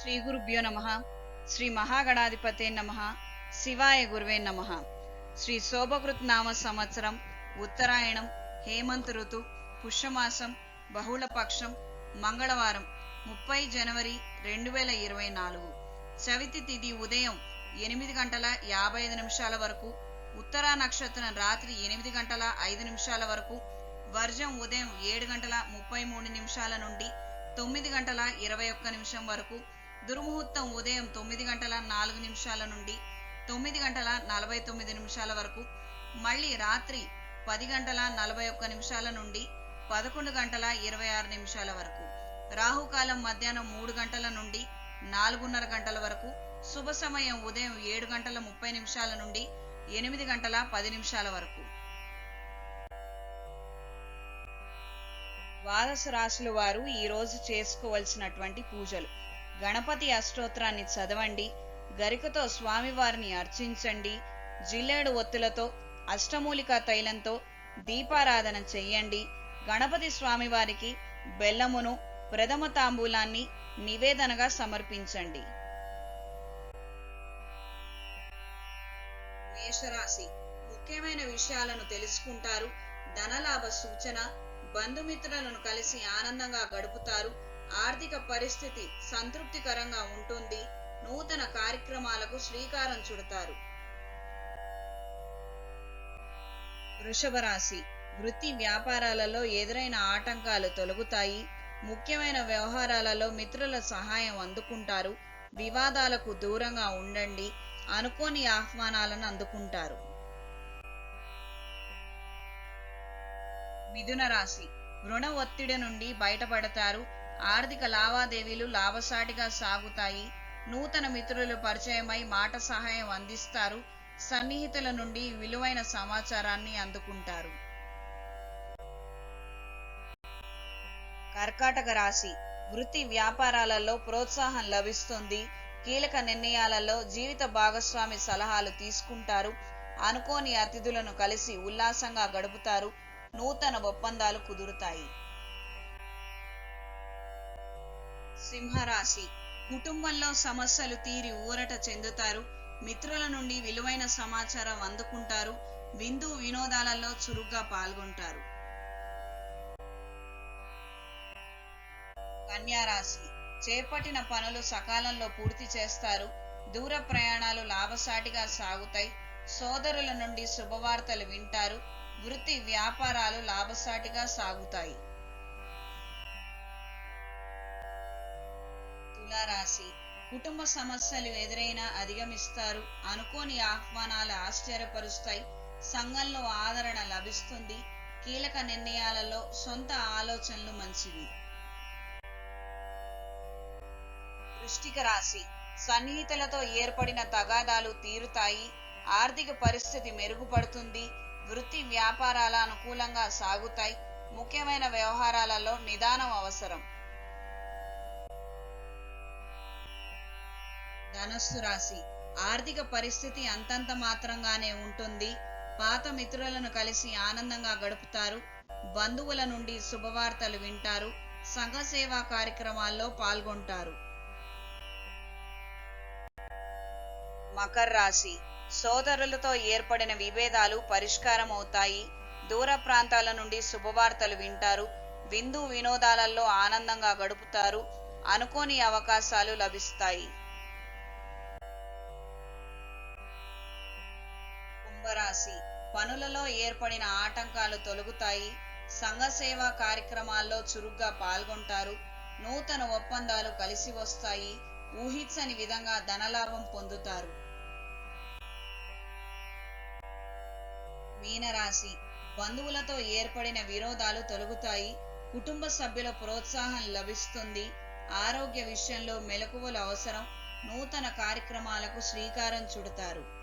శ్రీ గురుభ్యో నమ. శ్రీ మహాగణాధిపతే నమ. శివాయ గురువే నమ. శ్రీ శోభకృత్ నామ సంవత్సరం ఉత్తరాయణం హేమంత్ ఋతు పుష్యమాసం బహుళపక్షం మంగళవారం ముప్పై జనవరి రెండు వేల ఇరవై నాలుగు. చవితి తిథి ఉదయం ఎనిమిది గంటల యాభై ఐదు నిమిషాల వరకు ఉత్తరా నక్షత్రం రాత్రి ఎనిమిది గంటల ఐదు నిమిషాల వరకు వర్జం ఉదయం ఏడు గంటల ముప్పై మూడు నిమిషాల నుండి తొమ్మిది గంటల ఇరవై ఒక్క నిమిషం వరకు దుర్ముహూర్తం ఉదయం తొమ్మిది గంటల నాలుగు నిమిషాల నుండి తొమ్మిది గంటల నలభై తొమ్మిది నిమిషాల వరకు మళ్ళీ రాత్రి పది గంటల నలభై ఒక్క నిమిషాల నుండి పదకొండు గంటల ఇరవై ఆరు నిమిషాల వరకు రాహుకాలం మధ్యాహ్నం మూడు గంటల నుండి నాలుగున్నర గంటల వరకు శుభ సమయం ఉదయం ఏడు గంటల ముప్పై నిమిషాల నుండి ఎనిమిది గంటల పది నిమిషాల వరకు. ద్వాదశ రాశుల వారు ఈరోజు చేసుకోవలసినటువంటి పూజలు. గణపతి అష్టోత్రాన్ని చదవండి గరికతో స్వామివారిని అర్చించండి జిల్లేడు ఒత్తులతో అష్టమూలికా తైలంతో దీపారాధన చెయ్యండి. గణపతి స్వామివారికి బెల్లమును ప్రథమ తాంబూలాన్ని నివేదనగా సమర్పించండి. మేషరాశి ముఖ్యమైన విషయాలను తెలుసుకుంటారు. ధనలాభ సూచన బంధుమిత్రులను కలిసి ఆనందంగా గడుపుతారు. ఆర్థిక పరిస్థితి సంతృప్తికరంగా ఉంటుంది. నూతన కార్యక్రమాలకు శ్రీకారం చుడతారు. వృషభ రాశి వృత్తి వ్యాపారాలలో ఎదురైన ఆటంకాలు తొలగుతాయి. ముఖ్యమైన వ్యవహారాలలో మిత్రుల సహాయం అందుకుంటారు. వివాదాలకు దూరంగా ఉండండి. అనుకోని ఆహ్వానాలను అందుకుంటారు. మిథున రాశి రుణ ఒత్తిడి నుండి బయటపడతారు. ఆర్థిక లావాదేవీలు లాభసాటిగా సాగుతాయి. నూతన మిత్రులు పరిచయమై మాట సహాయం అందిస్తారు. సన్నిహితుల నుండి విలువైన సమాచారాన్ని అందుకుంటారు. కర్కాటక రాశి. వృత్తి వ్యాపారాలలో ప్రోత్సాహం లభిస్తుంది. కీలక నిర్ణయాలలో జీవిత భాగస్వామి సలహాలు తీసుకుంటారు. అనుకోని అతిథులను కలిసి ఉల్లాసంగా గడుపుతారు. నూతన ఒప్పందాలు కుదురుతాయి. సింహరాశి. కుటుంబంలో సమస్యలు తీరి ఊరట చెందుతారు. మిత్రుల నుండి విలువైన సమాచారం అందుకుంటారు. విందు వినోదాలలో చురుగ్గా పాల్గొంటారు. కన్యారాశి. చేపట్టిన పనులు సకాలంలో పూర్తి చేస్తారు. దూర ప్రయాణాలు లాభసాటిగా సాగుతాయి. సోదరుల నుండి శుభవార్తలు వింటారు. వృత్తి వ్యాపారాలు లాభసాటిగా సాగుతాయి. తులారాశి కుటుంబ సమస్యలు ఎదురైనా అధిగమిస్తారు. అనుకోని ఆహ్వానాలు ఆశ్చర్యపరుస్తాయి. సంఘంలో ఆదరణ లభిస్తుంది. కీలక నిర్ణయాలలో సొంత ఆలోచనలు మంచివి. వృష్టిక రాశి. సన్నిహితులతో ఏర్పడిన తగాదాలు తీరుతాయి. ఆర్థిక పరిస్థితి మెరుగుపడుతుంది. వృత్తి వ్యాపారాల అనుకూలంగా సాగుతాయి. ముఖ్యమైన వ్యవహారాలలో నిదానం అవసరం. ధనస్సు రాశి. ఆర్థిక పరిస్థితి అంతంత మాత్రంగానే ఉంటుంది. పాత మిత్రులను కలిసి ఆనందంగా గడుపుతారు. బంధువుల నుండి శుభవార్తలు వింటారు. సంఘ సేవా కార్యక్రమాల్లో పాల్గొంటారు. మకర్ రాశి. సోదరులతో ఏర్పడిన విభేదాలు పరిష్కారం అవుతాయి దూర ప్రాంతాల నుండి శుభవార్తలు వింటారు. విందు వినోదాలలో ఆనందంగా గడుపుతారు. అనుకోని అవకాశాలు లభిస్తాయి. రాశి పనులలో ఏర్పడిన ఆటంకాలు తొలగుతాయి. సంఘ సేవా కార్యక్రమాల్లో చురుగ్గా పాల్గొంటారు. నూతన ఒప్పందాలు కలిసి వస్తాయి. ఊహించని విధంగా ధనలాభం పొందుతారు. మీనరాశి బంధువులతో ఏర్పడిన విరోధాలు తొలగుతాయి. కుటుంబ సభ్యుల ప్రోత్సాహం లభిస్తుంది. ఆరోగ్య విషయంలో మెలకువలు అవసరం. నూతన కార్యక్రమాలకు శ్రీకారం చుడతారు.